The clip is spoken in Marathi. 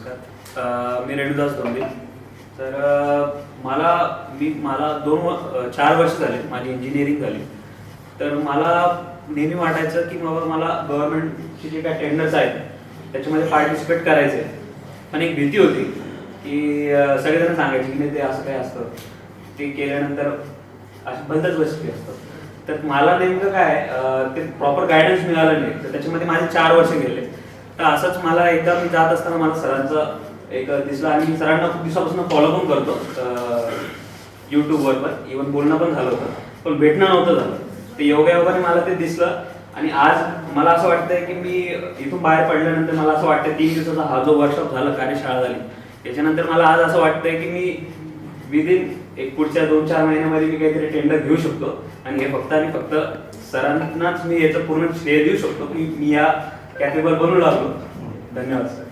नमस्कार. मी रेणुदास धोंडे. तर मला मी मला दोन चार वर्ष झाले माझी इंजिनिअरिंग झाली. तर मला नेहमी वाटायचं की बाबा मला गव्हर्नमेंटचे जे काही टेंडर्स आहेत त्याच्यामध्ये पार्टिसिपेट करायचे पण एक भीती होती की सगळेजण सांगायचे की नाही ते असं काय असतं. ते केल्यानंतर अशी बंदच बसली असतं तर मला नेमकं काय ते प्रॉपर गायडन्स मिळालं नाही. तर त्याच्यामध्ये माझे चार वर्ष गेले. तर असंच मला एकदा मी जात असताना मला सरांचं एक दिसलं आणि मी सरांना खूप दिवसापासून फॉलो पण करतो युट्यूबवर पण. इव्हन बोलणं पण झालं होतं पण भेटणं नव्हतं झालं. ते योगायोगाने मला ते दिसलं आणि आज मला असं वाटतंय की मी इथून बाहेर पडल्यानंतर मला असं वाटतं तीन दिवसाचा हा जो वर्कशॉप झाला कार्यशाळा झाली त्याच्यानंतर मला आज असं वाटतंय की मी विदिन एक पुढच्या दोन चार महिन्यामध्ये मी काहीतरी टेंडर घेऊ शकतो. आणि हे फक्त आणि फक्त सरांनाच मी याचं पूर्ण श्रेय देऊ शकतो की मी या कॅपेबल बनू लागलो. धन्यवाद सर